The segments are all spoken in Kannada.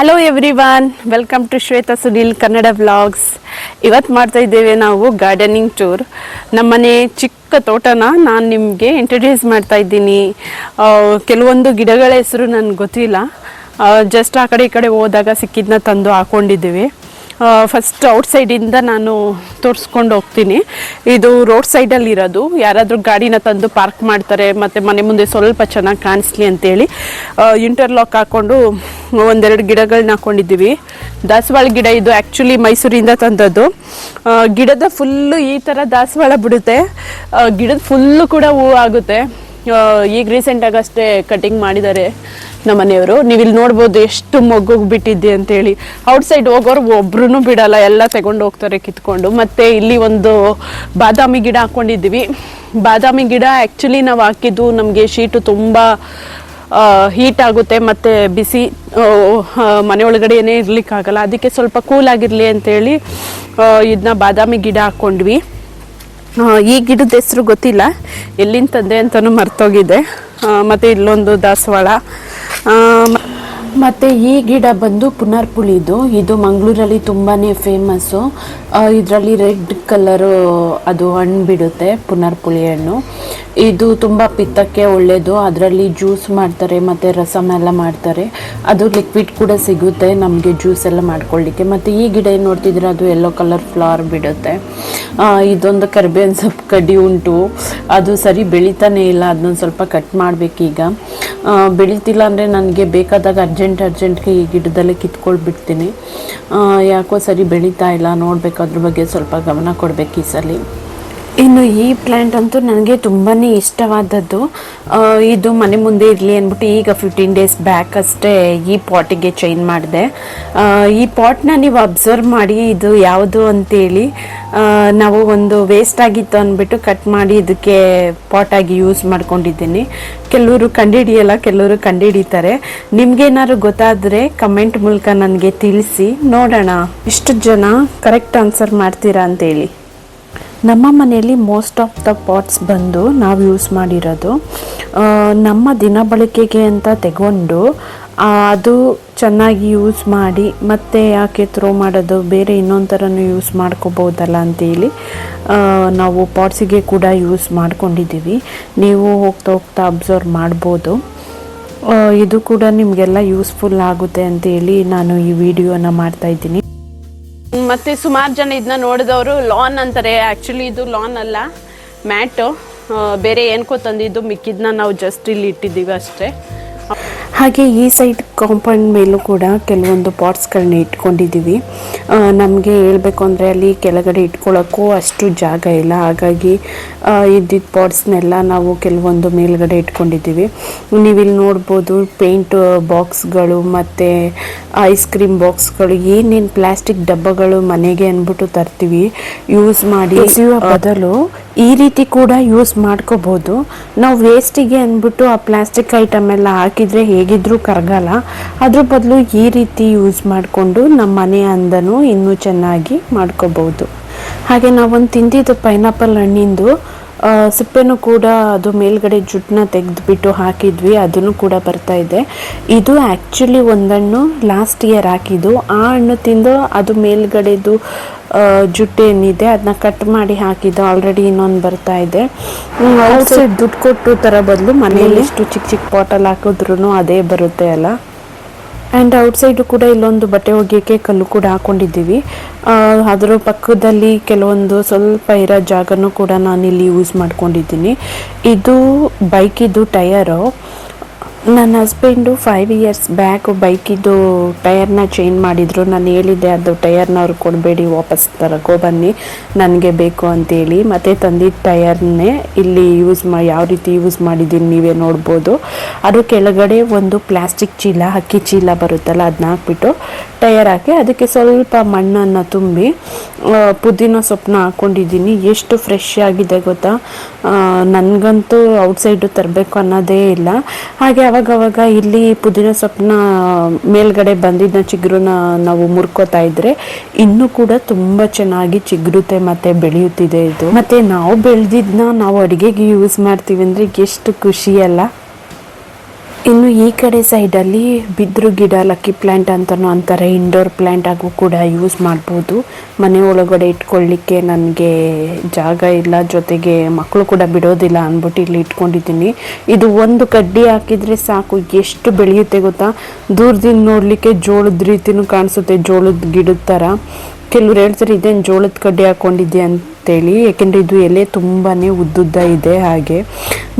Hello everyone welcome to Shweta Sunil Kannada vlogs ಇವತ್ತು ಮಾಡ್ತಾ ಇದ್ದೇವೆ ನಾವು ಗಾರ್ಡನಿಂಗ್ ಟೂರ್ ನಮ್ಮನೆ ಚಿಕ್ಕ ತೋಟನ ನಾನು ನಿಮಗೆ ಇಂಟ್ರಡ್ಯೂಸ್ ಮಾಡ್ತಾ ಇದ್ದೀನಿ. ಕೆಲವೊಂದು ಗಿಡಗಳ ಹೆಸರು ನನಗೆ ಗೊತ್ತಿಲ್ಲ. ಜಸ್ಟ್ ಆ ಕಡೆ ಈ ಕಡೆ ಹೋದಾಗ ಸಿಕ್ಕಿದ್ನ ತಂದು ಹಾಕೊಂಡಿದ್ದೀವಿ. ಫಸ್ಟ್ ಔಟ್ ಸೈಡಿಂದ ನಾನು ತೋರಿಸ್ಕೊಂಡು ಹೋಗ್ತೀನಿ. ಇದು ರೋಡ್ ಸೈಡಲ್ಲಿ ಇರೋದು. ಯಾರಾದರೂ ಗಾಡಿನ ತಂದು ಪಾರ್ಕ್ ಮಾಡ್ತಾರೆ, ಮತ್ತು ಮನೆ ಮುಂದೆ ಸ್ವಲ್ಪ ಚೆನ್ನಾಗಿ ಕಾಣಿಸ್ಲಿ ಅಂತೇಳಿ ಇಂಟರ್ಲಾಕ್ ಹಾಕ್ಕೊಂಡು ಒಂದೆರಡು ಗಿಡಗಳನ್ನ ಹಾಕೊಂಡಿದ್ದೀವಿ. ದಾಸವಾಳ ಗಿಡ ಇದು ಆ್ಯಕ್ಚುಲಿ ಮೈಸೂರಿಂದ ತಂದದ್ದು. ಗಿಡದ ಫುಲ್ಲು ಈ ಥರ ದಾಸವಾಳ ಬಿಡುತ್ತೆ. ಗಿಡದ ಫುಲ್ಲು ಕೂಡ ಹೂವು ಆಗುತ್ತೆ. ಈಗ ರೀಸೆಂಟಾಗಿ ಅಷ್ಟೇ ಕಟಿಂಗ್ ಮಾಡಿದ್ದಾರೆ ನಮ್ಮ ಮನೆಯವರು ನೀವು ಇಲ್ಲಿ ನೋಡ್ಬೋದು ಎಷ್ಟು ಮೊಗ್ಗೋಗಿ ಬಿಟ್ಟಿದ್ದೆ ಅಂತೇಳಿ. ಔಟ್ ಸೈಡ್ ಹೋಗೋರು ಒಬ್ರು ಬಿಡಲ್ಲ, ಎಲ್ಲ ತಗೊಂಡು ಹೋಗ್ತಾರೆ ಕಿತ್ಕೊಂಡು. ಮತ್ತೆ ಇಲ್ಲಿ ಒಂದು ಬಾದಾಮಿ ಗಿಡ ಹಾಕೊಂಡಿದ್ದೀವಿ. ಬಾದಾಮಿ ಗಿಡ ಆ್ಯಕ್ಚುಲಿ ನಾವು ಹಾಕಿದ್ದು ನಮಗೆ ಶೀಟು ತುಂಬ ಹೀಟ್ ಆಗುತ್ತೆ. ಮತ್ತು ಬಿಸಿ ಮನೆ ಒಳಗಡೆ ಏನೇ ಇರಲಿಕ್ಕಾಗಲ್ಲ. ಅದಕ್ಕೆ ಸ್ವಲ್ಪ ಕೂಲ್ ಆಗಿರಲಿ ಅಂತೇಳಿ ಇದನ್ನ ಬಾದಾಮಿ ಗಿಡ ಹಾಕ್ಕೊಂಡ್ವಿ ಈ ಗಿಡದ ಹೆಸರು ಗೊತ್ತಿಲ್ಲ. ಎಲ್ಲಿಂದ ತಂದೆ ಅಂತಲೂ ಮರ್ತೋಗಿದೆ. ಮತ್ತು ಇಲ್ಲೊಂದು ದಾಸವಾಳ. ಮತ್ತೆ ಈ ಗಿಡ ಬಂದು ಪುನರ್ಪುಳಿದು, ಇದು ಮಂಗಳೂರಲ್ಲಿ ತುಂಬಾ ಫೇಮಸ್ಸು ಇದರಲ್ಲಿ ರೆಡ್ ಕಲರು ಅದು ಹಣ್ಣು ಬಿಡುತ್ತೆ, ಪುನರ್ಪುಳಿ ಹಣ್ಣು. ಇದು ತುಂಬ ಪಿತ್ತಕ್ಕೆ ಒಳ್ಳೆಯದು ಅದರಲ್ಲಿ ಜ್ಯೂಸ್ ಮಾಡ್ತಾರೆ, ಮತ್ತು ರಸಮ್ ಎಲ್ಲ ಮಾಡ್ತಾರೆ. ಅದು ಲಿಕ್ವಿಡ್ ಕೂಡ ಸಿಗುತ್ತೆ, ನಮಗೆ ಜ್ಯೂಸ್ ಎಲ್ಲ ಮಾಡ್ಕೊಳ್ಳಿಕ್ಕೆ ಮತ್ತು ಈ ಗಿಡ ಏನು ನೋಡ್ತಿದ್ರೆ ಅದು ಯೆಲ್ಲೋ ಕಲರ್ ಫ್ಲವರ್ ಬಿಡುತ್ತೆ. ಇದೊಂದು ಕರ್ಬೇವಿನ ಸೊಪ್ಪು ಕಡ್ಡಿ ಉಂಟು. ಅದು ಸರಿ ಬೆಳೀತಾನೆ ಇಲ್ಲ, ಅದನ್ನೊಂದು ಸ್ವಲ್ಪ ಕಟ್ ಮಾಡಬೇಕೀಗ. ಬೆಳೀತಿಲ್ಲ ಅಂದರೆ ನನಗೆ ಬೇಕಾದಾಗ ಅರ್ಜೆಂಟ್ ಅರ್ಜೆಂಟ್ಗೆ ಈ ಗಿಡದಲ್ಲೇ ಕಿತ್ಕೊಳ್ಬಿಡ್ತೀನಿ. ಯಾಕೋ ಸರಿ ಬೆಳೀತಾ ಇಲ್ಲ ನೋಡಬೇಕು ಅದ್ರ ಬಗ್ಗೆ ಸ್ವಲ್ಪ ಗಮನ ಕೊಡಬೇಕು ಈ ಸಲ. ಇನ್ನು ಈ ಪ್ಲ್ಯಾಂಟ್ ಅಂತೂ ನನಗೆ ತುಂಬಾ ಇಷ್ಟವಾದದ್ದು. ಇದು ಮನೆ ಮುಂದೆ ಇರಲಿ ಅಂದ್ಬಿಟ್ಟು ಈಗ ಫಿಫ್ಟೀನ್ ಡೇಸ್ ಬ್ಯಾಕ್ ಅಷ್ಟೇ ಈ ಪಾಟಿಗೆ ಚೇಂಜ್ ಮಾಡಿದೆ. ಈ ಪಾಟ್ನ ನೀವು ಅಬ್ಸರ್ವ್ ಮಾಡಿ ಇದು ಯಾವುದು ಅಂತೇಳಿ. ನಾವು ಒಂದು ವೇಸ್ಟ್ ಆಗಿತ್ತು ಅಂದ್ಬಿಟ್ಟು ಕಟ್ ಮಾಡಿ ಇದಕ್ಕೆ ಪಾಟಾಗಿ ಯೂಸ್ ಮಾಡ್ಕೊಂಡಿದ್ದೀನಿ. ಕೆಲವರು ಕಂಡುಹಿಡಿಯಲ್ಲ ಕೆಲವರು ಕಂಡುಹಿಡಿತಾರೆ ನಿಮ್ಗೇನಾದ್ರು ಗೊತ್ತಾದರೆ ಕಮೆಂಟ್ ಮೂಲಕ ನನಗೆ ತಿಳಿಸಿ. ನೋಡೋಣ, ಇಷ್ಟು ಜನ ಕರೆಕ್ಟ್ ಆನ್ಸರ್ ಮಾಡ್ತೀರಾ ಅಂತೇಳಿ. ನಮ್ಮ ಮನೆಯಲ್ಲಿ ಮೋಸ್ಟ್ ಆಫ್ ದ ಪಾಟ್ಸ್ ಬಂದು ನಾವು ಯೂಸ್ ಮಾಡಿರೋದು. ನಮ್ಮ ದಿನ ಬಳಕೆಗೆ ಅಂತ ತಗೊಂಡು ಅದು ಚೆನ್ನಾಗಿ ಯೂಸ್ ಮಾಡಿ, ಮತ್ತೆ ಯಾಕೆ ಥ್ರೋ ಮಾಡೋದು, ಬೇರೆ ಇನ್ನೊಂದು ಥರನೂ ಯೂಸ್ ಮಾಡ್ಕೋಬೋದಲ್ಲ ಅಂತೇಳಿ ನಾವು ಪಾಟ್ಸಿಗೆ ಕೂಡ ಯೂಸ್ ಮಾಡ್ಕೊಂಡಿದ್ದೀವಿ. ನೀವು ಹೋಗ್ತಾ ಹೋಗ್ತಾ ಅಬ್ಸರ್ವ್ ಮಾಡ್ಬೋದು. ಇದು ಕೂಡ ನಿಮಗೆಲ್ಲ ಯೂಸ್ಫುಲ್ ಆಗುತ್ತೆ ಅಂತೇಳಿ ನಾನು ಈ ವಿಡಿಯೋನ ಮಾಡ್ತಾ ಇದ್ದೀನಿ. ಮತ್ತೆ ಸುಮಾರು ಜನ ಇದನ್ನ ನೋಡಿದವರು, ಲಾನ್ ಅಂತಾರೆ. ಆ್ಯಕ್ಚುಲಿ ಇದು ಲಾನ್ ಅಲ್ಲ. ಮ್ಯಾಟು ಬೇರೆ ಏನ್ಕೋ ತಂದಿದ್ದು ಮಿಕ್ಕಿದ್ನ ನಾವು ಜಸ್ಟ್ ಇಲ್ಲಿ ಇಟ್ಟಿದ್ದೀವಿ ಅಷ್ಟೇ. ಹಾಗೆ ಈ ಸೈಡ್ ಕಾಂಪೌಂಡ್ ಮೇಲೂ ಕೂಡ ಕೆಲವೊಂದು ಪಾಟ್ಸ್ಗಳನ್ನ ಇಟ್ಕೊಂಡಿದ್ದೀವಿ. ನಮಗೆ ಹೇಳಬೇಕು ಅಂದರೆ ಅಲ್ಲಿ ಕೆಳಗಡೆ ಇಟ್ಕೊಳ್ಳೋಕ್ಕೂ ಅಷ್ಟು ಜಾಗ ಇಲ್ಲ. ಹಾಗಾಗಿ ಇದ್ದಿದ್ದ ಪಾಟ್ಸ್ನೆಲ್ಲ ನಾವು ಕೆಲವೊಂದು ಮೇಲುಗಡೆ ಇಟ್ಕೊಂಡಿದ್ದೀವಿ. ನೀವಿಲ್ಲಿ ನೋಡ್ಬೋದು ಪೇಂಟ್ ಬಾಕ್ಸ್ಗಳು ಮತ್ತು ಐಸ್ ಕ್ರೀಮ್ ಬಾಕ್ಸ್ಗಳು ಏನೇನು ಪ್ಲಾಸ್ಟಿಕ್ ಡಬ್ಬಗಳು ಮನೆಗೆ ಅಂದ್ಬಿಟ್ಟು ತರ್ತೀವಿ ಯೂಸ್ ಮಾಡಿ ಬದಲು ಈ ರೀತಿ ಕೂಡ ಯೂಸ್ ಮಾಡ್ಕೋಬೋದು. ನಾವು ವೇಸ್ಟಿಗೆ ಅಂದ್ಬಿಟ್ಟು ಆ ಪ್ಲಾಸ್ಟಿಕ್ ಐಟಮ್ ಎಲ್ಲ ಹಾಕಿದರೆ ಹೇಗಿದ್ರೂ ಕರಗಲ್ಲ. ಅದ್ರ ಬದಲು ಈ ರೀತಿ ಯೂಸ್ ಮಾಡಿಕೊಂಡು ನಮ್ಮ ಮನೆ ಅಂದನು ಇನ್ನೂ ಚೆನ್ನಾಗಿ ಮಾಡ್ಕೋಬೋದು. ಹಾಗೆ ನಾವೊಂದು ತಿಂದಿದ್ದು ಪೈನಾಪಲ್ ಹಣ್ಣಿಂದು ಸಿಪ್ಪೆನೂ ಕೂಡ ಅದು ಮೇಲ್ಗಡೆ ಜುಟ್ಟನ್ನ ತೆಗೆದುಬಿಟ್ಟು ಹಾಕಿದ್ವಿ ಅದನ್ನು ಕೂಡ ಬರ್ತಾ ಇದೆ. ಇದು ಆ್ಯಕ್ಚುಲಿ ಒಂದಣ್ಣು ಲಾಸ್ಟ್ ಇಯರ್ ಹಾಕಿದ್ದು. ಆ ಹಣ್ಣು ತಿಂದು ಅದು ಮೇಲ್ಗಡೆದು ಜುಟ್ಟೇನಿದೆ ಜುಟ್ಟು ಏನಿದೆ ಅದನ್ನ ಕಟ್ ಮಾಡಿ ಹಾಕಿದ್ದು. ಆಲ್ರೆಡಿ ಇನ್ನೊಂದು ಬರ್ತಾ ಇದೆ. ಔಟ್ಸೈಡ್ ದುಡ್ಡು ಕೊಟ್ಟು ಥರ ಬದಲು ಮನೆಯಲ್ಲಿ ಎಷ್ಟು ಚಿಕ್ಕ ಚಿಕ್ಕ ಪಾಟಲ್ಲಿ ಹಾಕಿದ್ರು ಅದೇ ಬರುತ್ತೆ ಅಲ್ಲ? ಆ್ಯಂಡ್ ಔಟ್ಸೈಡು ಕೂಡ ಇಲ್ಲೊಂದು ಬಟ್ಟೆ ಒಗೆಯೋಕ್ಕೆ ಕಲ್ಲು ಕೂಡ ಹಾಕೊಂಡಿದ್ದೀವಿ. ಅದರ ಪಕ್ಕದಲ್ಲಿ ಕೆಲವೊಂದು ಸ್ವಲ್ಪ ಇರೋ ಜಾಗನೂ ಕೂಡ ನಾನಿಲ್ಲಿ ಯೂಸ್ ಮಾಡ್ಕೊಂಡಿದ್ದೀನಿ. ಇದು ಬೈಕಿದು ಟಯರು ನನ್ನ ಹಸ್ಬೆಂಡು ಫೈವ್ ಇಯರ್ಸ್ ಬ್ಯಾಕ್ ಬೈಕಿದ್ದು ಟಯರ್ನ ಚೇಂಜ್ ಮಾಡಿದರು. ನಾನು ಹೇಳಿದ್ದೆ ಅದು ಟಯರ್ನ ಅವ್ರು ಕೊಡಬೇಡಿ, ವಾಪಸ್ ತರಕೋ ಬನ್ನಿ ನನಗೆ ಬೇಕು ಅಂತೇಳಿ. ಮತ್ತು ತಂದಿದ್ದ ಟಯರ್ನೇ ಇಲ್ಲಿ ಯೂಸ್ ಮಾ, ಯಾವ ರೀತಿ ಯೂಸ್ ಮಾಡಿದ್ದೀನಿ ನೀವೇ ನೋಡ್ಬೋದು. ಅದು ಕೆಳಗಡೆ ಒಂದು ಪ್ಲಾಸ್ಟಿಕ್ ಚೀಲ ಅಕ್ಕಿ ಚೀಲ ಬರುತ್ತಲ್ಲ ಅದನ್ನ ಹಾಕ್ಬಿಟ್ಟು ಟಯರ್ ಹಾಕಿ ಅದಕ್ಕೆ ಸ್ವಲ್ಪ ಮಣ್ಣನ್ನು ತುಂಬಿ ಪುದೀನ ಸೊಪ್ಪನ್ನ ಹಾಕ್ಕೊಂಡಿದ್ದೀನಿ ಎಷ್ಟು ಫ್ರೆಶ್ ಆಗಿದೆ ಗೊತ್ತಾ? ನನಗಂತೂ ಔಟ್ಸೈಡು ತರಬೇಕು ಅನ್ನೋದೇ ಇಲ್ಲ. ಹಾಗೆ ಅವಾಗವಾಗ ಇಲ್ಲಿ ಪುದೀನ ಸೊಪ್ಪನ್ನ ಮೇಲ್ಗಡೆ ಬಂದಿದ್ದ ಚಿಗುರನ್ನ ನಾವು ಮುರ್ಕೋತಾ ಇದ್ರೆ ಇನ್ನೂ ಕೂಡ ತುಂಬಾ ಚೆನ್ನಾಗಿ ಚಿಗುರುತ್ತೆ ಮತ್ತೆ ಬೆಳೆಯುತ್ತಿದೆ ಇದು. ಮತ್ತೆ ನಾವು ಬೆಳೆದಿದ್ನ ನಾವು ಅಡುಗೆಗೆ ಯೂಸ್ ಮಾಡ್ತೀವಿ ಅಂದ್ರೆ ಎಷ್ಟು ಖುಷಿ ಅಲ್ಲ? ಇನ್ನು ಈ ಕಡೆ ಸೈಡಲ್ಲಿ ಬಿದ್ರು ಗಿಡ ಲಕ್ಕಿ ಪ್ಲ್ಯಾಂಟ್ ಅಂತಲೂ ಅಂತಾರೆ. ಇಂಡೋರ್ ಪ್ಲ್ಯಾಂಟ್ ಆಗು ಕೂಡ ಯೂಸ್ ಮಾಡ್ಬೋದು. ಮನೆ ಒಳಗಡೆ ಇಟ್ಕೊಳ್ಳಿಕ್ಕೆ ನನಗೆ ಜಾಗ ಇಲ್ಲ. ಜೊತೆಗೆ ಮಕ್ಕಳು ಕೂಡ ಬಿಡೋದಿಲ್ಲ ಅಂದ್ಬಿಟ್ಟು ಇಲ್ಲಿ ಇಟ್ಕೊಂಡಿದ್ದೀನಿ. ಇದು ಒಂದು ಕಡ್ಡಿ ಹಾಕಿದರೆ ಸಾಕು. ಎಷ್ಟು ಬೆಳೆಯುತ್ತೆ ಗೊತ್ತಾ? ದೂರದಿಂದ ನೋಡಲಿಕ್ಕೆ ಜೋಳದ ರೀತಿನೂ ಕಾಣಿಸುತ್ತೆ. ಜೋಳದ ಗಿಡದ ಥರ. ಕೆಲವ್ರು ಹೇಳ್ತಾರೆ, ಇದೇನು ಜೋಳದ ಕಡ್ಡಿ ಹಾಕೊಂಡಿದ್ದೆ ಅಂತೇಳಿ. ಯಾಕೆಂದರೆ ಇದು ಎಲೆ ತುಂಬಾ ಉದ್ದುದ್ದ ಇದೆ ಹಾಗೆ.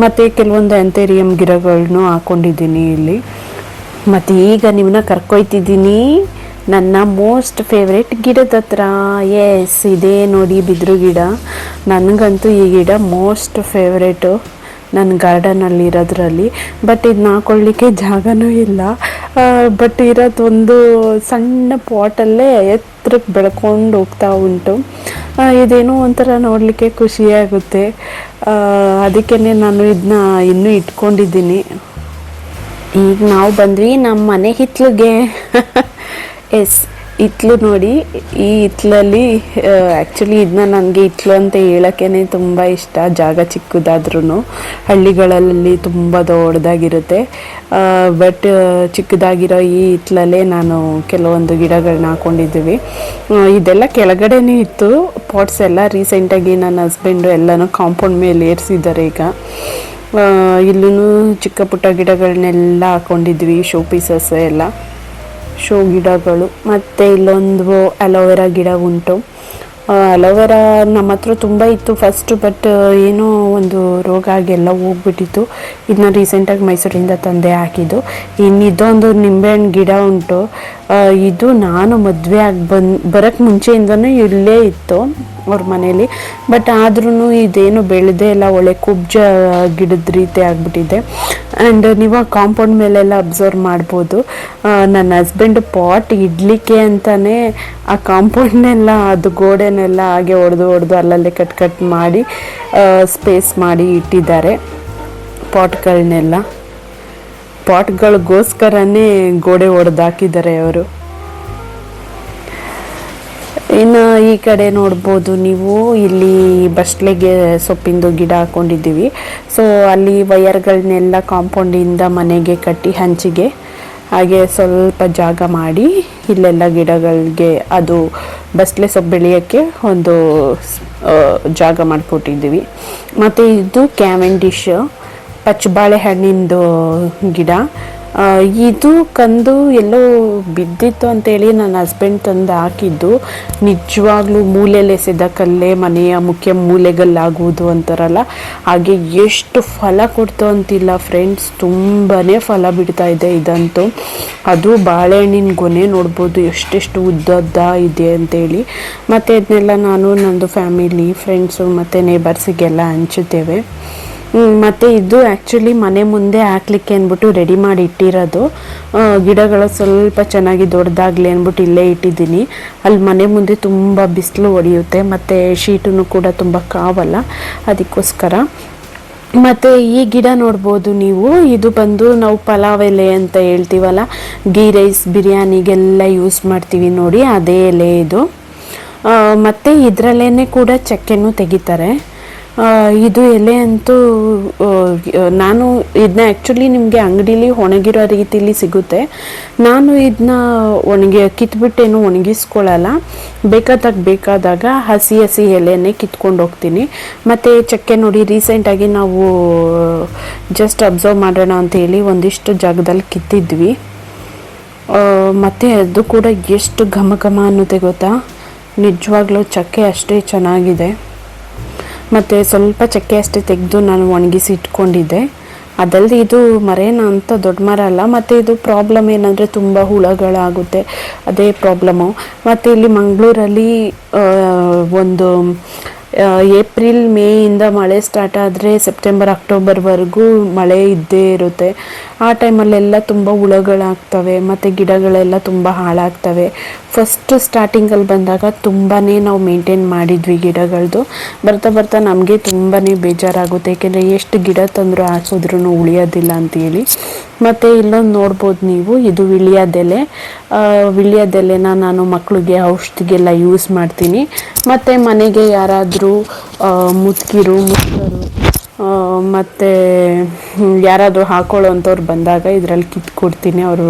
ಮತ್ತು ಕೆಲವೊಂದು ಎಂಥೇರಿಯಂ ಗಿಡಗಳನ್ನು ಹಾಕ್ಕೊಂಡಿದ್ದೀನಿ ಇಲ್ಲಿ. ಮತ್ತು ಈಗ ನಿಮ್ಮನ್ನ ಕರ್ಕೊಯ್ತಿದ್ದೀನಿ ನನ್ನ ಮೋಸ್ಟ್ ಫೇವ್ರೆಟ್ ಗಿಡದ ಹತ್ರ. ಎಸ್ ಇದೇ ನೋಡಿ ಬಿದ್ರು ಗಿಡ. ನನಗಂತೂ ಈ ಗಿಡ ಮೋಸ್ಟ್ ಫೇವ್ರೇಟು ನನ್ನ ಗಾರ್ಡನಲ್ಲಿ ಇರೋದ್ರಲ್ಲಿ. ಬಟ್ ಇದನ್ನ ಹಾಕೊಳ್ಳಿಕ್ಕೆ ಜಾಗನೂ ಇಲ್ಲ. ಬಟ್ ಇರೋದು ಒಂದು ಸಣ್ಣ ಪಾಟಲ್ಲೇ ಎತ್ತರಕ್ಕೆ ಬೆಳ್ಕೊಂಡು ಹೋಗ್ತಾ ಉಂಟು. ಇದೇನೋ ಒಂಥರ ನೋಡಲಿಕ್ಕೆ ಖುಷಿಯಾಗುತ್ತೆ. ಅದಕ್ಕೇ ನಾನು ಇದನ್ನ ಇನ್ನೂ ಇಟ್ಕೊಂಡಿದ್ದೀನಿ. ಈಗ ನಾವು ಬಂದ್ವಿ ನಮ್ಮ ಮನೆ ಹಿತ್ಲಿಗೆ. ಎಸ್ ಹಿತ್ಲು ನೋಡಿ, ಈ ಹಿತ್ಲಲ್ಲಿ ಆ್ಯಕ್ಚುಲಿ ಇದನ್ನ ನನಗೆ ಹಿತ್ಲು ಅಂತ ಹೇಳೋಕ್ಕೇ ತುಂಬ ಇಷ್ಟ. ಜಾಗ ಚಿಕ್ಕದಾದ್ರೂ ಹಳ್ಳಿಗಳಲ್ಲಿ ತುಂಬ ದೊಡ್ಡದಾಗಿರುತ್ತೆ. ಬಟ್ ಚಿಕ್ಕದಾಗಿರೋ ಈ ಹಿತ್ಲಲ್ಲೇ ನಾನು ಕೆಲವೊಂದು ಗಿಡಗಳನ್ನ ಹಾಕೊಂಡಿದ್ದೀವಿ. ಇದೆಲ್ಲ ಕೆಳಗಡೆನೇ ಇತ್ತು. ಪಾಟ್ಸ್ ಎಲ್ಲ ರೀಸೆಂಟಾಗಿ ನನ್ನ ಹಸ್ಬೆಂಡು ಎಲ್ಲನೂ ಕಾಂಪೌಂಡ್ ಮೇಲೆ ಏರಿಸಿದ್ದಾರೆ ಈಗ. ಇಲ್ಲೂ ಚಿಕ್ಕ ಪುಟ್ಟ ಗಿಡಗಳನ್ನೆಲ್ಲ ಹಾಕೊಂಡಿದ್ವಿ ಶೋ ಪೀಸಸ್ ಎಲ್ಲ. ಶೋ ಗಿಡಗಳು, ಮತ್ತು ಇಲ್ಲೊಂದು ಅಲೋವೆರಾ ಗಿಡ ಉಂಟು. ಅಲೋವೆರಾ ನಮ್ಮ ಹತ್ರ ತುಂಬ ಇತ್ತು. ಫಸ್ಟು ಬಟ್ ಏನೋ ಒಂದು ರೋಗ ಆಗೆಲ್ಲ ಹೋಗ್ಬಿಟ್ಟಿತ್ತು. ಇದನ್ನ ರೀಸೆಂಟಾಗಿ ಮೈಸೂರಿಂದ ತಂದೆ ಹಾಕಿದ್ದು. ಇನ್ನು ಇದೊಂದು ನಿಂಬೆಹಣ್ಣು ಗಿಡ ಉಂಟು. ಇದು ನಾನು ಮದುವೆ ಆಗಿ ಬಂದು ಬರೋಕ್ಕೆ ಮುಂಚೆಯಿಂದನೂ ಇಲ್ಲೇ ಇತ್ತು. ಅವ್ರ ಮನೇಲಿ. ಬಟ್ ಆದ್ರೂ ಇದೇನು ಬೆಳೆದೇ ಇಲ್ಲ, ಒಳ್ಳೆ ಕುಬ್ಜ ಗಿಡದ ರೀತಿ ಆಗಿಬಿಟ್ಟಿದೆ. ಆ್ಯಂಡ್ ನೀವು ಕಾಂಪೌಂಡ್ ಮೇಲೆಲ್ಲ ಅಬ್ಸರ್ವ್ ಮಾಡ್ಬೋದು. ನನ್ನ ಹಸ್ಬೆಂಡ್ ಪಾಟ್ ಇಡ್ಲಿಕ್ಕೆ ಅಂತಾನೆ ಆ ಕಾಂಪೌಂಡ್ನೆಲ್ಲ ಅದು ಗೋಡೆನೆಲ್ಲ ಹಾಗೆ ಹೊಡೆದು ಹೊಡೆದು ಅಲ್ಲಲ್ಲೇ ಕಟ್ ಕಟ್ ಮಾಡಿ ಸ್ಪೇಸ್ ಮಾಡಿ ಇಟ್ಟಿದ್ದಾರೆ ಪಾಟ್ಗಳನ್ನೆಲ್ಲ ಪಾಟ್ಗಳಿಗೋಸ್ಕರನೇ ಗೋಡೆ ಹೊಡೆದಾಕಿದ್ದಾರೆ ಅವರು. ಇನ್ನು ಈ ಕಡೆ ನೋಡ್ಬೋದು ನೀವು, ಇಲ್ಲಿ ಬಸ್ಲೆಗೆ ಸೊಪ್ಪಿಂದು ಗಿಡ ಹಾಕೊಂಡಿದ್ದೀವಿ. ಸೊ ಅಲ್ಲಿ ವಯರ್ಗಳನ್ನೆಲ್ಲ ಕಾಂಪೌಂಡಿಂದ ಮನೆಗೆ ಕಟ್ಟಿ ಹಂಚಿಗೆ, ಹಾಗೆ ಸ್ವಲ್ಪ ಜಾಗ ಮಾಡಿ, ಇಲ್ಲೆಲ್ಲ ಗಿಡಗಳಿಗೆ ಅದು ಬಸ್ಲೆ ಸೊಪ್ಪು ಬೆಳೆಯೋಕ್ಕೆ ಒಂದು ಜಾಗ ಮಾಡಿಕೊಟ್ಟಿದ್ದೀವಿ. ಮತ್ತು ಇದು ಕ್ಯಾವೆಂಡಿಶ್ ಪಚ್ಚಬಾಳೆಹಣ್ಣಿಂದು ಗಿಡ. ಇದು ಕಂದು ಎಲ್ಲೋ ಬಿದ್ದಿತ್ತು ಅಂತೇಳಿ ನನ್ನ ಹಸ್ಬೆಂಡ್ ತಂದು ಹಾಕಿದ್ದು. ನಿಜವಾಗ್ಲೂ ಮೂಲೆಯಲ್ಲಿ ಎಸೆದ ಕಲ್ಲೇ ಮನೆಯ ಮುಖ್ಯ ಮೂಲೆಗಲ್ಲಾಗುವುದು ಅಂತಾರಲ್ಲ. ಹಾಗೆ ಎಷ್ಟು ಫಲ ಕೊಡ್ತು ಅಂತಿಲ್ಲ ಫ್ರೆಂಡ್ಸ್ ತುಂಬಾ ಫಲ ಬಿಡ್ತಾ ಇದೆ ಇದಂತೂ. ಅದು ಬಾಳೆಹಣ್ಣಿನ ಗೊನೆ ನೋಡ್ಬೋದು, ಎಷ್ಟೆಷ್ಟು ಉದ್ದದ್ದ ಇದೆ ಅಂತೇಳಿ. ಮತ್ತು ಇದನ್ನೆಲ್ಲ ನಾನು ನನ್ನದು ಫ್ಯಾಮಿಲಿ ಫ್ರೆಂಡ್ಸು ಮತ್ತು ನೇಬರ್ಸಿಗೆಲ್ಲ ಹಂಚುತ್ತೇವೆ. ಮತ್ತೆ ಇದು ಆ್ಯಕ್ಚುಲಿ ಮನೆ ಮುಂದೆ ಹಾಕ್ಲಿಕ್ಕೆ ಅಂದ್ಬಿಟ್ಟು ರೆಡಿ ಮಾಡಿ ಇಟ್ಟಿರೋದು. ಗಿಡಗಳು ಸ್ವಲ್ಪ ಚೆನ್ನಾಗಿ ದೊಡ್ಡದಾಗಲಿ ಅಂದ್ಬಿಟ್ಟು ಇಲ್ಲೇ ಇಟ್ಟಿದ್ದೀನಿ. ಅಲ್ಲಿ ಮನೆ ಮುಂದೆ ತುಂಬ ಬಿಸಿಲು ಹೊಡೆಯುತ್ತೆ ಮತ್ತು ಶೀಟನ್ನು ಕೂಡ ತುಂಬ ಕಾವಲ್ಲ. ಅದಕ್ಕೋಸ್ಕರ. ಮತ್ತು ಈ ಗಿಡ ನೋಡ್ಬೋದು ನೀವು. ಇದು ಬಂದು ನಾವು ಪಲಾವ್ ಎಲೆ ಅಂತ ಹೇಳ್ತೀವಲ್ಲ, ಗೀ ರೈಸ್ ಬಿರಿಯಾನಿಗೆಲ್ಲ ಯೂಸ್ ಮಾಡ್ತೀವಿ ನೋಡಿ, ಅದೇ ಎಲೆ ಇದು. ಮತ್ತು ಇದರಲ್ಲೇ ಕೂಡ ಚಕ್ಕೆನೂ ತೆಗಿತಾರೆ. ಇದು ಎಲೆ ಅಂತೂ ನಾನು ಇದನ್ನ ಆ್ಯಕ್ಚುಲಿ ನಿಮಗೆ ಅಂಗಡೀಲಿ ಒಣಗಿರೋ ರೀತಿಲಿ ಸಿಗುತ್ತೆ. ನಾನು ಇದನ್ನ ಒಣಗಿ, ಕಿತ್ಬಿಟ್ಟೇನು ಒಣಗಿಸ್ಕೊಳ್ಳಲ್ಲ ಬೇಕಾದಾಗ ಬೇಕಾದಾಗ ಹಸಿ ಹಸಿ ಎಲೆನೇ ಕಿತ್ಕೊಂಡು ಹೋಗ್ತೀನಿ. ಮತ್ತು ಚಕ್ಕೆ ನೋಡಿ ರೀಸೆಂಟಾಗಿ ನಾವು ಜಸ್ಟ್ ಅಬ್ಸರ್ವ್ ಮಾಡೋಣ ಅಂತೇಳಿ ಒಂದಿಷ್ಟು ಜಾಗದಲ್ಲಿ ಕಿತ್ತಿದ್ವಿ. ಮತ್ತು ಅದು ಕೂಡ ಎಷ್ಟು ಘಮ ಘಮ ಗೊತ್ತಾ? ನಿಜವಾಗ್ಲೂ ಚಕ್ಕೆ ಅಷ್ಟೇ ಚೆನ್ನಾಗಿದೆ. ಮತ್ತು ಸ್ವಲ್ಪ ಚಕ್ಕೆ ಅಷ್ಟೇ ತೆಗೆದು ನಾನು ಒಣಗಿಸಿ ಇಟ್ಕೊಂಡಿದ್ದೆ. ಅದಲ್ಲದೆ ಇದು ಮರೇನ ಅಂತ ದೊಡ್ಡ ಮರ ಅಲ್ಲ, ಮತ್ತು ಇದು ಪ್ರಾಬ್ಲಮ್ ಏನಂದರೆ ತುಂಬ ಹುಳಗಳಾಗುತ್ತೆ. ಅದೇ ಪ್ರಾಬ್ಲಮ್ಮು ಮತ್ತು ಇಲ್ಲಿ ಮಂಗಳೂರಲ್ಲಿ ಒಂದು ಏಪ್ರಿಲ್ ಮೇಯಿಂದ ಮಳೆ ಸ್ಟಾರ್ಟ್ ಆದರೆ ಸೆಪ್ಟೆಂಬರ್ ಅಕ್ಟೋಬರ್ವರೆಗೂ ಮಳೆ ಇದ್ದೇ ಇರುತ್ತೆ. ಆ ಟೈಮಲ್ಲೆಲ್ಲ ತುಂಬ ಹುಳಗಳಾಗ್ತವೆ, ಮತ್ತು ಗಿಡಗಳೆಲ್ಲ ತುಂಬ ಹಾಳಾಗ್ತವೆ. ಫಸ್ಟ್ ಸ್ಟಾರ್ಟಿಂಗಲ್ಲಿ ಬಂದಾಗ ತುಂಬಾ ನಾವು ಮೇಂಟೈನ್ ಮಾಡಿದ್ವಿ ಗಿಡಗಳದ್ದು ಬರ್ತಾ ಬರ್ತಾ ನಮಗೆ ತುಂಬಾ ಬೇಜಾರಾಗುತ್ತೆ, ಏಕೆಂದರೆ ಎಷ್ಟು ಗಿಡ ತಂದರೂ ಹಾಸಿದ್ರೂ ಉಳಿಯೋದಿಲ್ಲ ಅಂತೇಳಿ. ಮತ್ತು ಇಲ್ಲೊಂದು ನೋಡ್ಬೋದು ನೀವು. ಇದು ವಿಳಿಯದೆಲೆ ವಿಳಿಯದೆಲೆನ ನಾನು ಮಕ್ಕಳಿಗೆ ಔಷಧಿಗೆಲ್ಲ ಯೂಸ್ ಮಾಡ್ತೀನಿ. ಮತ್ತು ಮನೆಗೆ ಯಾರಾದರೂ ಮುದುಕಿರು ಮುದುಕರು ಮತ್ತು ಯಾರಾದರೂ ಹಾಕೊಳ್ಳೋವಂಥವ್ರು ಬಂದಾಗ ಇದರಲ್ಲಿ ಕಿತ್ತು ಕೊಡ್ತೀನಿ ಅವರು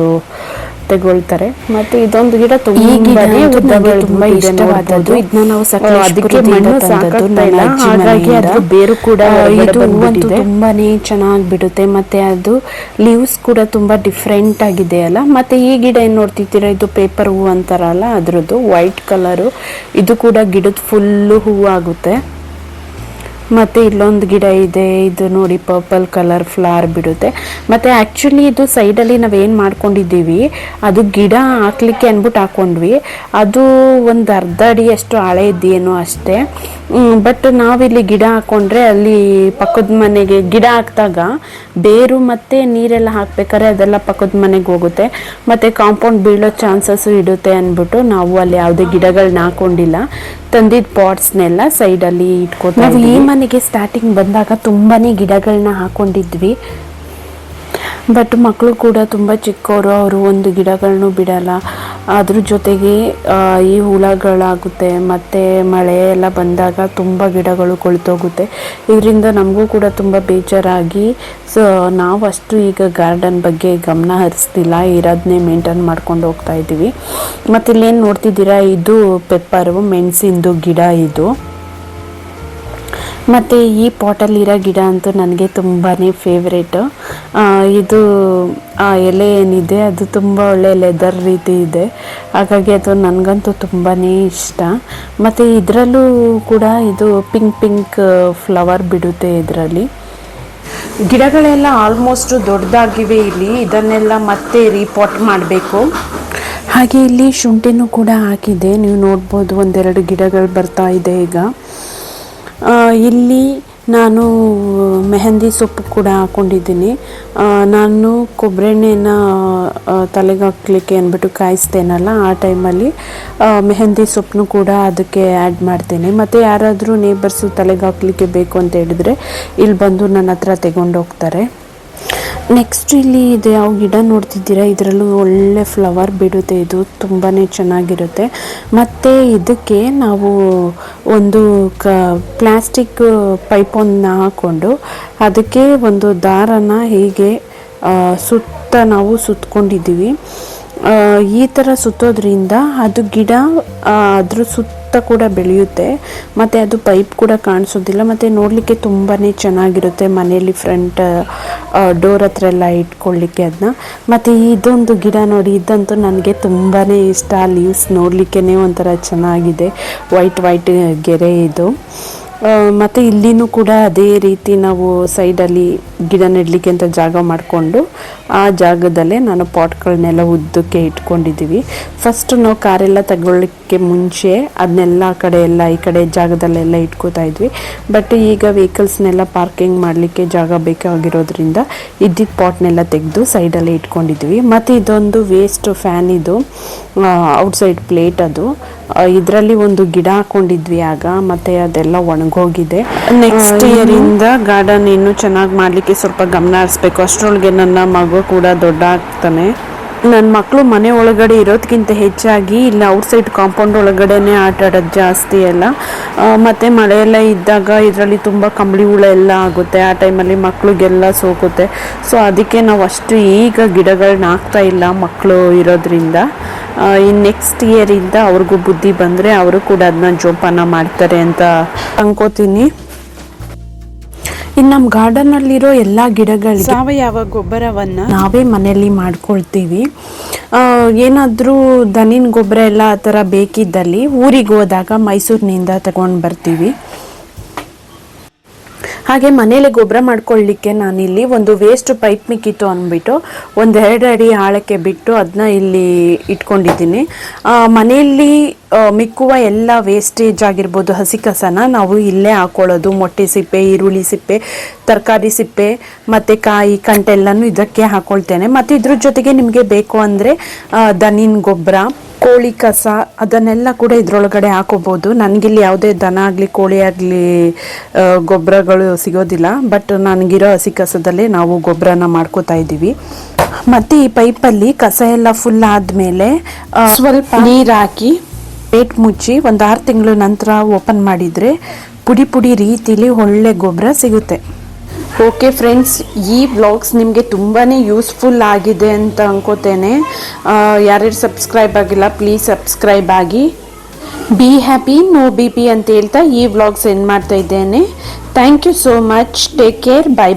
ತಗೊಳ್ತಾರೆ. ಮತ್ತೆ ಇದೊಂದು ಗಿಡ ತುಂಬಾ ಇಷ್ಟವಾದದ್ದು. ಇದನ್ನ ನಾವು ಅದಕ್ಕೆ ಮಣ್ಣು ತಂದದ್ದು ಸಾಕಾಗ್ತಾ ಇಲ್ಲ. ಹಾಗಾಗಿ. ಅದ್ರ ಬೇರು ಕೂಡ ಇದು ಹೂವಂತೂ. ತುಂಬಾನೇ ಚೆನ್ನಾಗಿ ಬಿಡುತ್ತೆ ಮತ್ತೆ ಅದು ಲೀವ್ಸ್ ಕೂಡ ತುಂಬಾ ಡಿಫ್ರೆಂಟ್ ಆಗಿದೆ ಅಲ್ಲ. ಮತ್ತೆ ಈ ಗಿಡ ಏನ್ ನೋಡ್ತಿದ್ದೀರಾ? ಇದು ಪೇಪರ್ ಹೂ ಅಂತಾರಲ್ಲ ಅದ್ರದ್ದು ವೈಟ್ ಕಲರು ಇದು ಕೂಡ ಗಿಡದ ಫುಲ್ಲು ಹೂವು ಆಗುತ್ತೆ ಮತ್ತೆ ಇಲ್ಲೊಂದು ಗಿಡ ಇದೆ ಇದು ನೋಡಿ ಪರ್ಪಲ್ ಕಲರ್ ಫ್ಲವರ್ ಬಿಡುತ್ತೆ. ಮತ್ತೆ ಆ್ಯಕ್ಚುಲಿ ಇದು ಸೈಡಲ್ಲಿ ಏನು ಮಾಡ್ಕೊಂಡಿದ್ದೀವಿ ಅದು ಗಿಡ ಹಾಕ್ಲಿಕ್ಕೆ ಅಂದ್ಬಿಟ್ಟು ಹಾಕೊಂಡ್ವಿ. ಅದು ಒಂದು ಅರ್ಧ ಅಡಿ ಅಷ್ಟು ಹಳೆ ಇದ್ದೇನೋ ಅಷ್ಟೇ. ಬಟ್ ನಾವಿಲ್ಲಿ ಗಿಡ ಹಾಕೊಂಡ್ರೆ ಅಲ್ಲಿ ಪಕ್ಕದ ಮನೆಗೆ ಗಿಡ ಹಾಕಿದಾಗ ಬೇರು ಮತ್ತೆ ನೀರೆಲ್ಲ ಹಾಕ್ಬೇಕಾದ್ರೆ ಅದೆಲ್ಲ ಪಕ್ಕದ ಮನೆಗೆ ಹೋಗುತ್ತೆ. ಮತ್ತೆ ಕಾಂಪೌಂಡ್ ಬೀಳೋ ಚಾನ್ಸಸ್ ಇಡುತ್ತೆ ಅಂದ್ಬಿಟ್ಟು ನಾವು ಅಲ್ಲಿ ಯಾವುದೇ ಗಿಡಗಳನ್ನ ಹಾಕೊಂಡಿಲ್ಲ. ತಂದಿದ್ದ ಪಾಟ್ಸ್ನೆಲ್ಲ ಸೈಡಲ್ಲಿ ಇಟ್ಕೊತೀವಿ ನಾವು ಈ ಇದ್ದೀವಿ. ಮನೆಗೆ ಸ್ಟಾರ್ಟಿಂಗ್ ಬಂದಾಗ ತುಂಬಾ ಗಿಡಗಳನ್ನ ಹಾಕೊಂಡಿದ್ವಿ. ಬಟ್ ಮಕ್ಕಳು ಕೂಡ ತುಂಬ ಚಿಕ್ಕವರು ಅವರು ಒಂದು ಗಿಡಗಳನ್ನು ಬಿಡಲ್ಲ. ಅದ್ರ ಜೊತೆಗೆ ಈ ಹುಳಗಳಾಗುತ್ತೆ, ಮತ್ತು ಮಳೆ ಎಲ್ಲ ಬಂದಾಗ ತುಂಬ ಗಿಡಗಳು ಕೊಳ್ತೋಗುತ್ತೆ. ಇದರಿಂದ ನಮಗೂ ಕೂಡ ತುಂಬ ಬೇಜಾರಾಗಿ ಸೊ ನಾವು ಅಷ್ಟು ಈಗ ಗಾರ್ಡನ್ ಬಗ್ಗೆ ಗಮನ ಹರಿಸ್ತಿಲ್ಲ. ಇರೋದನ್ನೇ ಮೇಂಟೈನ್ ಮಾಡ್ಕೊಂಡು ಹೋಗ್ತಾ ಇದ್ದೀವಿ ಮತ್ತು ಇಲ್ಲೇನು ನೋಡ್ತಿದ್ದೀರಾ, ಇದು ಪೆಪ್ಪರು, ಮೆಣಸಿಂದು ಗಿಡ ಇದು. ಮತ್ತು ಈ ಪಾಟಲ್ಲಿರೋ ಗಿಡ ಅಂತೂ ನನಗೆ ತುಂಬಾ ಫೇವ್ರೇಟು ಇದು ಆ ಎಲೆ ಏನಿದೆ ಅದು ತುಂಬ ಒಳ್ಳೆ ಲೆದರ್ ರೀತಿ ಇದೆ. ಹಾಗಾಗಿ ಅದು ನನಗಂತೂ ತುಂಬಾ ಇಷ್ಟ. ಮತ್ತು ಇದರಲ್ಲೂ ಕೂಡ ಇದು ಪಿಂಕ್ ಪಿಂಕ್ ಫ್ಲವರ್ ಬಿಡುತ್ತೆ ಇದರಲ್ಲಿ. ಗಿಡಗಳೆಲ್ಲ ಆಲ್ಮೋಸ್ಟ್ ದೊಡ್ಡದಾಗಿವೆ ಇಲ್ಲಿ. ಇದನ್ನೆಲ್ಲ ಮತ್ತೆ ರೀಪಾಟ್ ಮಾಡಬೇಕು. ಹಾಗೆ ಇಲ್ಲಿ ಶುಂಠಿನೂ ಕೂಡ ಹಾಕಿದೆ. ನೀವು ನೋಡ್ಬೋದು ಒಂದೆರಡು ಗಿಡಗಳು ಬರ್ತಾ ಇದೆ ಈಗ. ಇಲ್ಲಿ ನಾನು ಮೆಹಂದಿ ಸೊಪ್ಪು ಕೂಡ ಹಾಕೊಂಡಿದ್ದೀನಿ. ನಾನು ಕೊಬ್ಬರೆಣ್ಣೆನ ತಲೆಗೆ ಹಾಕ್ಲಿಕ್ಕೆ ಅಂದ್ಬಿಟ್ಟು ಕಾಯಿಸ್ತೇನಲ್ಲ ಆ ಟೈಮಲ್ಲಿ ಮೆಹಂದಿ ಸೊಪ್ಪನ್ನು ಕೂಡ ಅದಕ್ಕೆ ಆ್ಯಡ್ ಮಾಡ್ತೇನೆ. ಮತ್ತು ಯಾರಾದರೂ ನೇಬರ್ಸು ತಲೆಗೆ ಹಾಕ್ಲಿಕ್ಕೆ ಬೇಕು ಅಂತ ಹೇಳಿದರೆ, ಇಲ್ಲಿ ಬಂದು ನನ್ನ ಹತ್ರ ತೆಗೊಂಡೋಗ್ತಾರೆ. ನೆಕ್ಸ್ಟ್ ಇಲ್ಲಿ ಇದು ಯಾವ ಗಿಡ ನೋಡ್ತಿದ್ದೀರಾ? ಇದರಲ್ಲೂ ಒಳ್ಳೆ ಫ್ಲವರ್ ಬಿಡುತ್ತೆ. ಇದು ತುಂಬಾ ಚೆನ್ನಾಗಿರುತ್ತೆ. ಮತ್ತು ಇದಕ್ಕೆ ನಾವು ಒಂದು ಕ ಪ್ಲಾಸ್ಟಿಕ್ ಪೈಪೊಂದನ್ನ ಹಾಕ್ಕೊಂಡು ಅದಕ್ಕೆ ಒಂದು ದಾರನ ಹೀಗೆ ಸುತ್ತ ನಾವು ಸುತ್ಕೊಂಡಿದ್ದೀವಿ. ಆ, ಈ ಥರ ಸುತ್ತೋದ್ರಿಂದ ಅದು ಗಿಡ ಅದ್ರ ಸುತ್ತ ಕೂಡ ಬೆಳೆಯುತ್ತೆ. ಮತ್ತು ಅದು ಪೈಪ್ ಕೂಡ ಕಾಣಿಸೋದಿಲ್ಲ. ಮತ್ತು ನೋಡಲಿಕ್ಕೆ ತುಂಬಾ ಚೆನ್ನಾಗಿರುತ್ತೆ ಮನೆಯಲ್ಲಿ ಫ್ರಂಟ್ ಡೋರ್ ಹತ್ರ ಎಲ್ಲ ಇಟ್ಕೊಳ್ಳಿಕ್ಕೆ ಅದನ್ನ ಮತ್ತು ಇದೊಂದು ಗಿಡ ನೋಡಿ, ಇದಂತೂ ನನಗೆ ತುಂಬಾ ಇಷ್ಟ. ಲೀವ್ಸ್ ನೋಡಲಿಕ್ಕೇ ಒಂಥರ ಚೆನ್ನಾಗಿದೆ. ವೈಟ್ ವೈಟ್ ಗೆರೆ ಇದು. ಮತ್ತೆ ಇಲ್ಲಿನೂ ಕೂಡ ಅದೇ ರೀತಿ ನಾವು ಸೈಡಲ್ಲಿ ಗಿಡ ನೆಡಲಿಕ್ಕೆ ಅಂತ ಜಾಗ ಮಾಡಿಕೊಂಡು ಆ ಜಾಗದಲ್ಲೇ ನಾನು ಪಾಟ್ಗಳನ್ನೆಲ್ಲ ಉದ್ದಕ್ಕೆ ಇಟ್ಕೊಂಡಿದ್ದೀವಿ. ಫಸ್ಟ್ ನಾವು ಕಾರೆಲ್ಲ ತಗೊಳ್ಳಿಕ್ಕೆ ಮುಂಚೆ ಅದನ್ನೆಲ್ಲ ಕಡೆ ಎಲ್ಲ ಈ ಕಡೆ ಜಾಗದಲ್ಲೆಲ್ಲ ಇಟ್ಕೋತಾ ಇದ್ವಿ. ಬಟ್ ಈಗ ವೆಹಿಕಲ್ಸ್ನೆಲ್ಲ ಪಾರ್ಕಿಂಗ್ ಮಾಡಲಿಕ್ಕೆ ಜಾಗ ಬೇಕಾಗಿರೋದ್ರಿಂದ ಇದ್ದಿದ್ದ ಪಾಟ್ನೆಲ್ಲ ತೆಗೆದು ಸೈಡಲ್ಲೇ ಇಟ್ಕೊಂಡಿದ್ವಿ ಮತ್ತು ಇದೊಂದು ವೇಸ್ಟ್ ಫ್ಯಾನ್ ಇದು ಔಟ್ಸೈಡ್ ಪ್ಲೇಟ್ ಅದು. ಇದರಲ್ಲಿ ಒಂದು ಗಿಡ ಹಾಕೊಂಡಿದ್ವಿ ಆಗ ಮತ್ತೆ ಅದೆಲ್ಲ ಒಣಗೋಗಿದೆ. ನೆಕ್ಸ್ಟ್ ಇಯರ್ ಇಂದ ಗಾರ್ಡನ್ ಇನ್ನು ಚೆನ್ನಾಗಿ ಮಾಡ್ಲಿಕ್ಕೆ ಸ್ವಲ್ಪ ಗಮನ ಹರಿಸ್ಬೇಕು. ಅಷ್ಟರೊಳಗೆ ನನ್ನ ಮಗು ಕೂಡ ದೊಡ್ಡ ಆಗ್ತಾನೆ ನನ್ನ ಮಕ್ಕಳು ಮನೆ ಒಳಗಡೆ ಇರೋದಕ್ಕಿಂತ ಹೆಚ್ಚಾಗಿ ಇಲ್ಲಿ ಔಟ್ಸೈಡ್ ಕಾಂಪೌಂಡ್ ಒಳಗಡೆನೆ ಆಟ ಆಡೋದು ಜಾಸ್ತಿ ಎಲ್ಲ ಮತ್ತು ಮಳೆಯೆಲ್ಲ ಮಳೆ ಇದ್ದಾಗ ಇದರಲ್ಲಿ ತುಂಬ ಕಂಬಳಿ ಹುಳ ಎಲ್ಲ ಆಗುತ್ತೆ. ಆ ಟೈಮಲ್ಲಿ ಮಕ್ಕಳಿಗೆಲ್ಲ ಸೋಕುತ್ತೆ. ಸೊ, ಅದಕ್ಕೆ ನಾವು ಅಷ್ಟು ಈಗ ಗಿಡಗಳನ್ನ ಹಾಕ್ತಾ ಇಲ್ಲ ಮಕ್ಕಳು ಇರೋದ್ರಿಂದ. ಇನ್ನು ನೆಕ್ಸ್ಟ್ ಇಯರಿಂದ ಅವ್ರಿಗೂ ಬುದ್ಧಿ ಬಂದರೆ ಅವರು ಕೂಡ ಅದನ್ನ ಜೋಪಾನ ಮಾಡ್ತಾರೆ ಅಂತ ಅನ್ಕೋತೀನಿ. ಇನ್ನು ನಮ್ಮ ಗಾರ್ಡನ್ನಲ್ಲಿರೋ ಎಲ್ಲ ಗಿಡಗಳು ಸಾವಯವ ಗೊಬ್ಬರವನ್ನ ನಾವೇ ಮನೆಯಲ್ಲಿ ಮಾಡ್ಕೊಳ್ತೀವಿ. ಏನಾದರೂ ದನಿನ ಗೊಬ್ಬರ ಎಲ್ಲ ಆ ಥರ ಬೇಕಿದ್ದಲ್ಲಿ ಊರಿಗೆ ಹೋದಾಗ ಮೈಸೂರಿನಿಂದ ತಗೊಂಡು ಬರ್ತೀವಿ. ಹಾಗೆ ಮನೇಲಿ ಗೊಬ್ಬರ ಮಾಡ್ಕೊಳ್ಳಿಕ್ಕೆ ನಾನಿಲ್ಲಿ ಒಂದು ವೇಸ್ಟ್ ಪೈಪ್ ಮಿಕ್ಕಿತ್ತು ಅಂದ್ಬಿಟ್ಟು ಒಂದು ಎರಡು ಅಡಿ ಆಳಕ್ಕೆ ಬಿಟ್ಟು ಅದನ್ನ ಇಲ್ಲಿ ಇಟ್ಕೊಂಡಿದ್ದೀನಿ. ಮನೆಯಲ್ಲಿ ಮಿಕ್ಕುವ ಎಲ್ಲ ವೇಸ್ಟೇಜ್ ಆಗಿರ್ಬೋದು ಹಸಿ ಕಸನ ನಾವು ಇಲ್ಲೇ ಹಾಕೊಳ್ಳೋದು. ಮೊಟ್ಟೆ ಸಿಪ್ಪೆ, ಈರುಳ್ಳಿ ಸಿಪ್ಪೆ, ತರಕಾರಿ ಸಿಪ್ಪೆ, ಮತ್ತು ಕಾಯಿ, ಕಂಟೆಲ್ಲನೂ ಇದಕ್ಕೆ ಹಾಕೊಳ್ತೇನೆ. ಮತ್ತು ಇದ್ರ ಜೊತೆಗೆ ನಿಮಗೆ ಬೇಕು ಅಂದರೆ ದನಿನ ಗೊಬ್ಬರ ಕೋಳಿ ಕಸ ಅದನ್ನೆಲ್ಲ ಕೂಡ ಇದ್ರೊಳಗಡೆ ಹಾಕೋಬೋದು. ನನಗಿಲ್ಲಿ ಯಾವುದೇ ದನ ಆಗಲಿ ಕೋಳಿ ಆಗಲಿ ಗೊಬ್ಬರಗಳು ಸಿಗೋದಿಲ್ಲ. ಬಟ್ ನನಗಿರೋ ಹಸಿ ಕಸದಲ್ಲೇ ನಾವು ಗೊಬ್ಬರನ ಮಾಡ್ಕೋತಾ ಇದ್ದೀವಿ. ಮತ್ತು ಈ ಪೈಪಲ್ಲಿ ಕಸ ಎಲ್ಲ ಫುಲ್ ಆದಮೇಲೆ ಸ್ವಲ್ಪ ನೀರು ಹಾಕಿ ಪೇಟ್ ಮುಚ್ಚಿ ಒಂದು ಆರು ತಿಂಗಳ ನಂತರ ಓಪನ್ ಮಾಡಿದರೆ ಪುಡಿ ಪುಡಿ ರೀತಿಲಿ ಒಳ್ಳೆ ಗೊಬ್ಬರ ಸಿಗುತ್ತೆ. ಓಕೆ ಫ್ರೆಂಡ್ಸ್ ಈ ಬ್ಲಾಗ್ಸ್ ನಿಮಗೆ ತುಂಬಾ ಯೂಸ್ಫುಲ್ ಆಗಿದೆ ಅಂತ ಅಂದ್ಕೋತೇನೆ ಯಾರ್ಯಾರು ಸಬ್ಸ್ಕ್ರೈಬ್ ಆಗಿಲ್ಲ ಪ್ಲೀಸ್ ಸಬ್ಸ್ಕ್ರೈಬ್ ಆಗಿ. Be happy no B P ಅಂತ ಹೇಳ್ತಾ ಈ ವ್ಲಾಗ್ಸ್ ಎಂಡ್ ಮಾಡ್ತಾ ಇದ್ದೇನೆ. Thank you so much take care bye